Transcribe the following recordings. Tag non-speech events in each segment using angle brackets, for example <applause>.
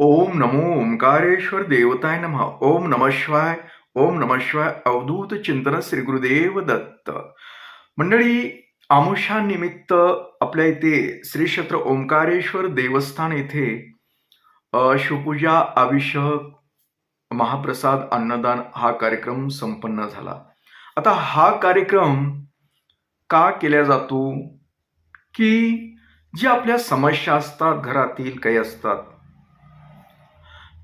ओम नमो ओंकारेश्वर देवताय नमः ओम नम शिवाय ओम नम शिवाय अवधूत चिंतन श्री गुरुदेव दत्त. मंडळी आमुषानिमित्त आपल्या इथे श्री क्षेत्र ओंकारेश्वर देवस्थान येथे शिवपूजा अभिषेक महाप्रसाद अन्नदान हा कार्यक्रम संपन्न झाला. आता हा कार्यक्रम का केला जातो? की जे आपल्या समस्या असतात घरातील काही असतात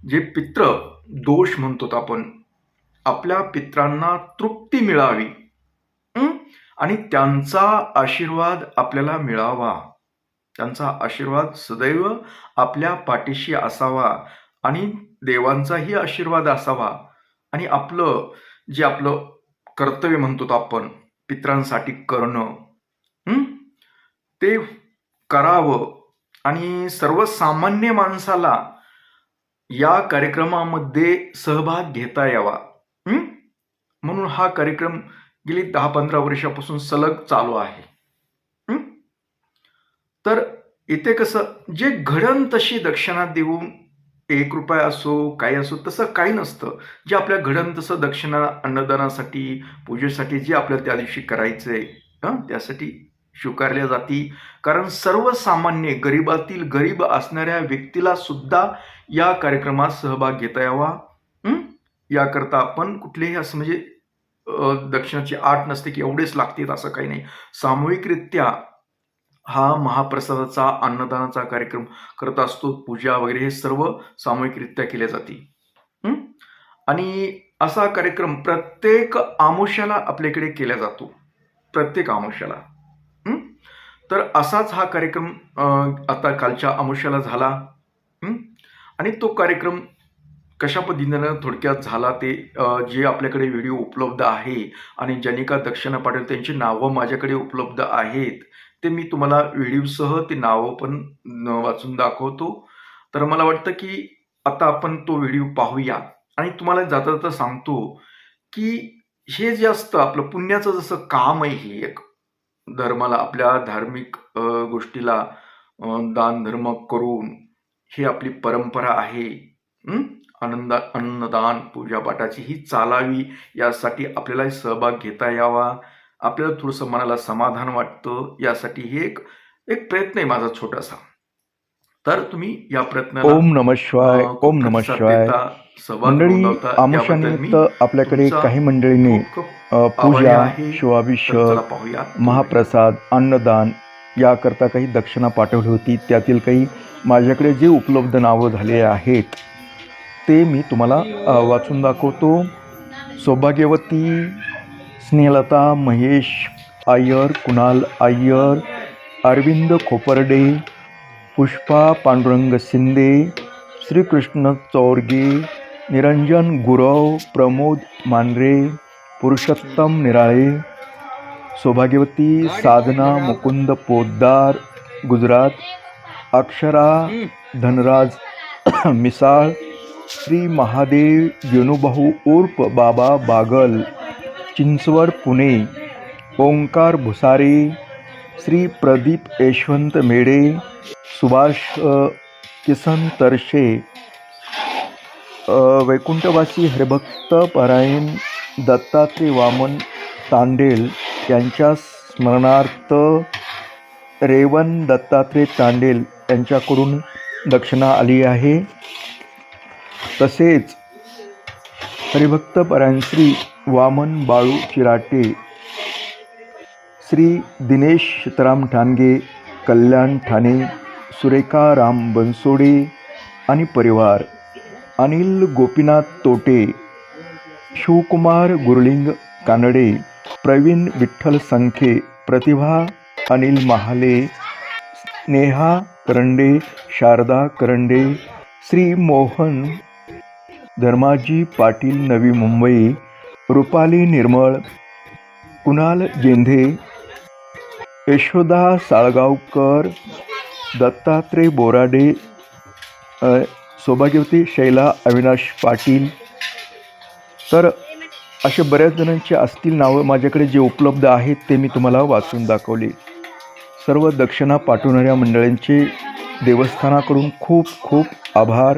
जे पित्र दोष म्हणतो आपण आपल्या पित्रांना तृप्ती मिळावी आणि त्यांचा आशीर्वाद आपल्याला मिळावा. त्यांचा आशीर्वाद सदैव आपल्या पाठीशी असावा आणि देवांचाही आशीर्वाद असावा. आणि आपलं जे आपलं कर्तव्य म्हणतो आपण पित्रांसाठी करणं ते करावं. आणि सर्वसामान्य माणसाला या कार्यक्रमामध्ये सहभाग घेता यावा. म्हणून हा कार्यक्रम गेली दहा पंधरा वर्षापासून सलग चालू आहे. तर इथे कसं जे घडण तशी दक्षिणा देऊन एक रुपया असो काही असो तसं काही नसतं. जे आपल्या घडण तसं दक्षिणा अन्नदानासाठी पूजेसाठी जे आपल्याला त्या दिवशी करायचं आहे त्यासाठी स्वीकारल्या जाती. कारण सर्वसामान्य गरिबातील गरीब असणाऱ्या व्यक्तीला सुद्धा या कार्यक्रमात सहभाग घेता यावा. याकरता आपण कुठलेही असं म्हणजे दक्षिणाची आठ नसते की एवढेच लागतील असं काही नाही. सामूहिकरित्या हा महाप्रसादाचा अन्नदानाचा कार्यक्रम करत असतो. पूजा वगैरे हे सर्व सामूहिकरित्या केले जाते. आणि असा कार्यक्रम प्रत्येक आमुष्याला आपल्याकडे केला जातो. प्रत्येक आमुष्याला. तर असाच हा कार्यक्रम आता कालच्या अमुष्याला झाला. आणि तो कार्यक्रम कशा पद्धतीनं थोडक्यात झाला ते जे आपल्याकडे व्हिडिओ उपलब्ध आहे आणि जनिका दक्षिणा पाटील त्यांची नावं माझ्याकडे उपलब्ध आहेत ते मी तुम्हाला व्हिडिओसह ते नावं पण वाचून दाखवतो. तर मला वाटतं की आता आपण तो व्हिडिओ पाहूया. आणि तुम्हाला जाता जाता सांगतो की हे जे असतं आपलं पुण्याचं जसं काम आहे हे एक धर्माला आपल्या धार्मिक गोष्टीला दानधर्म करून ही आपली परंपरा आहे. आनंदा आनंद अन्नदान पूजापाठाची ही चालावी यासाठी आपल्याला सहभाग घेता यावा. आपल्याला थोडंसं मनाला समाधान वाटतं यासाठी हे एक एक प्रयत्न आहे माझा छोटासा. तर तुम्ही या प्रयत्नाला ओम नम शिवाय ओम नम शिवाय. मंडळी आमुषानिमित्त आपल्याकडे काही मंडळींनी पूजा शिवाभिषेक महाप्रसाद अन्नदान याकरता काही दक्षिणा पाठवली होती. त्यातील काही माझ्याकडे जे उपलब्ध नावं झाले आहेत ते मी तुम्हाला वाचून दाखवतो. सौभाग्यवती स्नेहलता महेश आय्यर कुणाल आय्यर अरविंद खोपर्डे पुष्पा पांडुरंग शिंदे, श्रीकृष्ण चौरगे, निरंजन गुरव, प्रमोद मांढरे पुरुषोत्तम निराळे, सौभाग्यवती साधना मुकुंद पोद्दार, गुजरात, अक्षरा धनराज <coughs> मिसाळ, श्री महादेव वेणुभाऊ उर्फ़ बाबा बागल, चिंचवड पुणे, ओंकार भुसारे श्री प्रदीप यशवंत मेढे सुभाष किसन तरशे वैकुंठवासी हरिभक्त परायण दत्तात्रय वामन तांडेल यांच्या स्मरणार्थ रेवन दत्तात्रय तांडेल यांच्याकडून दक्षिणा आली आहे. तसेच हरिभक्त परायण श्री वामन बाळू चिराटे श्री दिनेश सीताराम ठाणगे कल्याण ठाणे सुरेखा राम बनसोडे आणि परिवार अनिल गोपीनाथ तोटे शिवकुमार गुरलिंग कानडे प्रवीण विठ्ठल संखे प्रतिभा अनिल महाले नेहा करंडे शारदा करंडे श्री मोहन धर्माजी पाटील नवी मुंबई रुपाली निर्मळ कुणाल जेंधे यशोदा साळगावकर दत्तात्रय बोराडे सौभाग्यवती शैला अविनाश पाटील. तर असे बऱ्याच जणांची असतील नावं माझ्याकडे जे उपलब्ध आहेत ते मी तुम्हाला वाचून दाखवले. सर्व दक्षिणा पाठवणाऱ्या मंडळींचे देवस्थानाकडून खूप खूप आभार.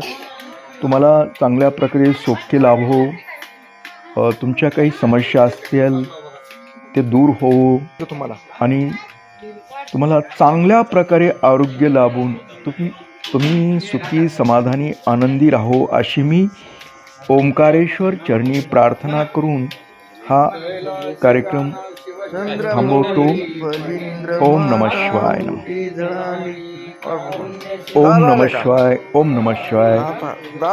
तुम्हाला चांगल्या प्रकारे सौख्य लाभो. अ, तुमच्या काही समस्या असतील ते दूर होवो. तुम्हाला. आणि तुम्हाला चांगल्या प्रकारे आरोग्य लाभून तुम्ही तुम्ही सुखी समाधानी आनंदी राहो अशी मी ओंकारेश्वर चरणी प्रार्थना करून हा कार्यक्रम थांबवतो. ओम नमः शिवाय ओम नम शिवाय ओम नम शिवाय.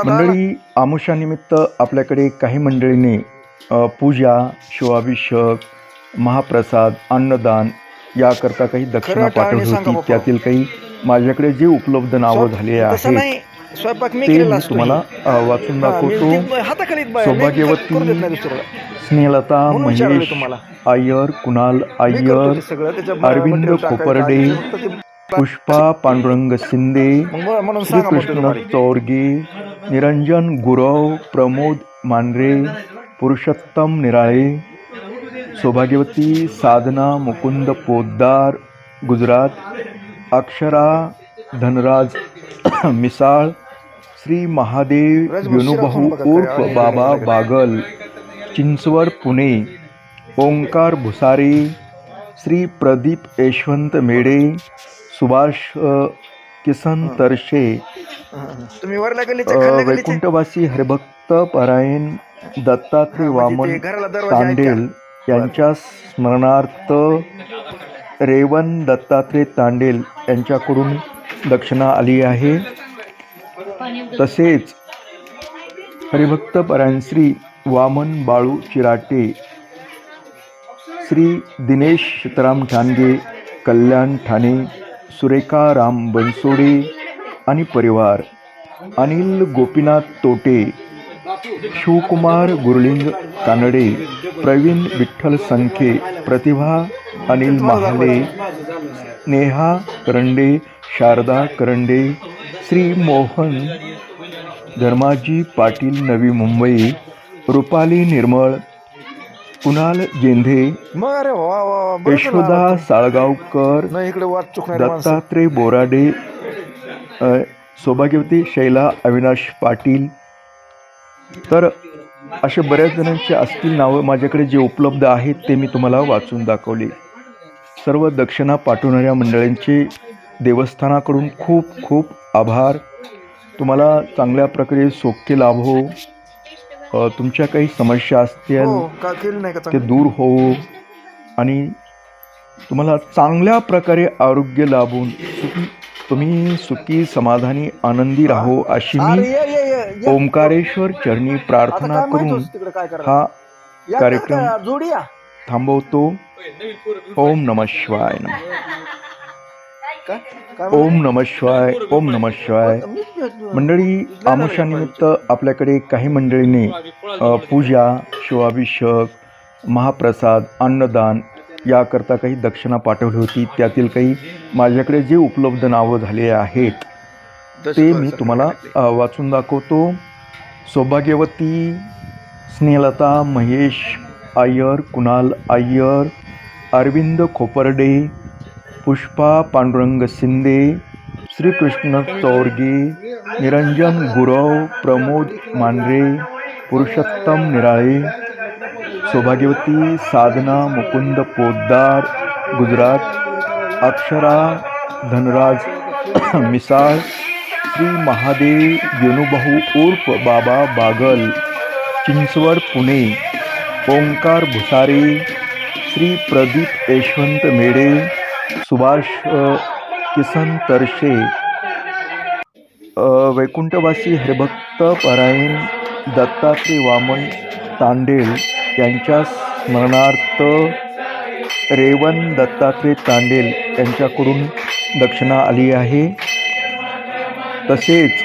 मंडळी आमुषानिमित्त आपल्याकडे काही मंडळीने पूजा शिवाभिषेक महाप्रसाद अन्नदान याकरता काही दक्षिणा पाठवली होती. त्यातील काही माझ्याकडे जे उपलब्ध नावं झाले आहेत स्वयंपाक मी ते केलेला तुम्हाला वाचून दाखवतो सौभाग्यवती. स्नेहलता महेश. आयर कुणाल त्याच्या अरविंद खोपरडे, पुष्पा पांडुरंग शिंदे श्रीकृष्ण. चौरगे निरंजन गुरव प्रमोद मांढरे पुरुषोत्तम निराळे सौभाग्यवती साधना मुकुंद पोद्दार गुजरात अक्षरा धनराज <coughs> मिसाळ श्री महादेव काय उर्फ बाबा. बागल चिंचवड पुणे ओंकार भुसारे श्री प्रदीप यशवंत मेढे सुभाष किसन तरशे वैकुंठवासी हरिभक्त परायण दत्तात्रय म्हणजे वामन तांडेल यांच्या स्मरणार्थ रेवन दत्तात्रय तांडेल यांच्याकडून दक्षिणा आली आहे. तसेच हरिभक्त परायणश्री वामन बाळू चिराटे श्री दिनेश सीताराम ठाणगे कल्याण ठाणे सुरेखा राम बनसोडे आणि परिवार अनिल गोपीनाथ तोटे शिवकुमार गुरलिंग कानडे प्रवीण विठ्ठल संखे प्रतिभा अनिल महाले नेहा करंडे शारदा करंडे श्री मोहन धर्माजी पाटील नवी मुंबई रुपाली निर्मळ कुणाल जेंधे यशोदा साळगावकर दत्तात्रय बोराडे सौभाग्यवती शैला अविनाश पाटील तर असे बऱ्याच जणांची असतील नावं माझ्याकडे जे उपलब्ध आहेत ते मी तुम्हाला वाचून दाखवले. सर्व दक्षिणा पाठवणाऱ्या मंडळींचे देवस्थानाकडून खूप खूप आभार. तुम्हाला चांगल्या प्रकारे सौख्य लाभो अ, तुमच्या काही समस्या असतील हो ते? दूर होवो आणि तुम्हाला चांगल्या प्रकारे आरोग्य लाभून तुम्ही सुखी समाधानी आनंदी राहो अशी मी. ओंकारेश्वर चरणी प्रार्थना करून? हा कार्यक्रम थांबवतो. ओम नमः शिवाय ओम नमः शिवाय ओम नमः शिवाय. मंडळी आमुषानिमित्त आपल्याकडे काही मंडळीने पूजा शिवाभिषेक महाप्रसाद अन्नदान याकरता काही दक्षिणा पाठवली होती. त्यातील काही माझ्याकडे जे उपलब्ध नावं झाले आहेत ते मी तुम्हाला वाचून दाखवतो. सौभाग्यवती स्नेहलता महेश आयर कुणाल आयर अरविंद खोपरडे पुष्पा पांडुरंग शिंदे श्रीकृष्ण चौरगे निरंजन गुरव प्रमोद मांढरे पुरुषोत्तम निराळे सौभाग्यवती साधना मुकुंद पोद्दार गुजरात अक्षरा धनराज <clears throat> मिसाळ श्री महादेव वेणुभाऊ उर्फ बाबा बागल चिंचवड पुणे ओंकार भुसारे श्री प्रदीप यशवंत मेढे सुभाष किसन तरशे वैकुंठवासी हरिभक्त परायण दत्तात्रय वामन तांडेल यांच्या स्मरणार्थ रेवन दत्तात्रय तांडेल यांच्याकडून दक्षिणा आली आहे. तसेच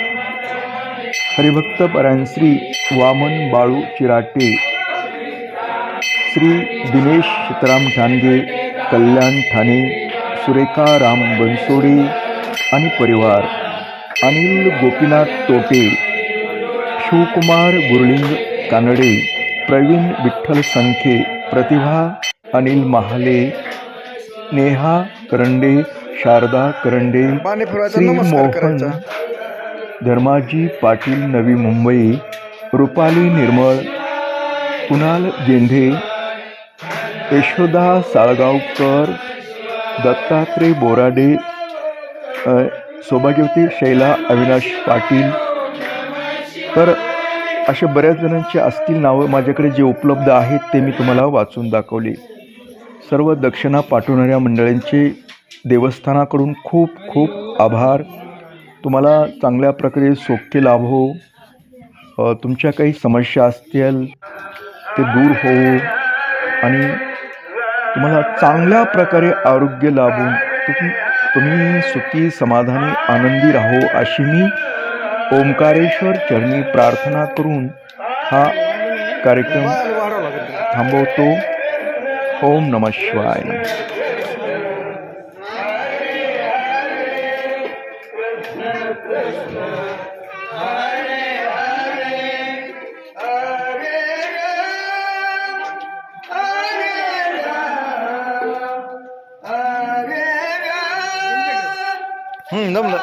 हरिभक्त परांश्री वामन बाळू चिराटे श्री दिनेश सीताराम ठाणगे कल्याण ठाणे सुरेखा राम बनसोडे आणि परिवार अनिल गोपीनाथ तोटे शिवकुमार गुरलिंग कानडे प्रवीण विठ्ठल संखे प्रतिभा अनिल महाले नेहा करंडे शारदा करंडे श्री मोहन धर्माजी पाटील नवी मुंबई रुपाली निर्मळ कुणाल जेंढे यशोदा साळगावकर दत्तात्रय बोराडे सौभाग्यवती शैला अविनाश पाटील. तर अशा बऱ्याच जणांची असतील नावं माझ्याकडे जे उपलब्ध आहेत ते मी तुम्हाला वाचून दाखवले. सर्व दक्षिणा पाठवणाऱ्या मंडळींचे देवस्थानाकडून खूप खूप आभार. तुम्हाला चांगल्या प्रकारे सौख्य लाभो. हो तुमच्या काही समस्या असतील ते दूर हो आणि तुम्हाला चांगल्या प्रकारे आरोग्य लाभून तुम्ही तुम्ही सुखी समाधानी आनंदी राहो अशी मी ओंकारेश्वर चरणी प्रार्थना करून हा कार्यक्रम थांबवतो. ओम नम शिवाय हम्म जमलं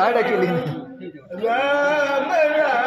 आयडिया केली राम राम हरे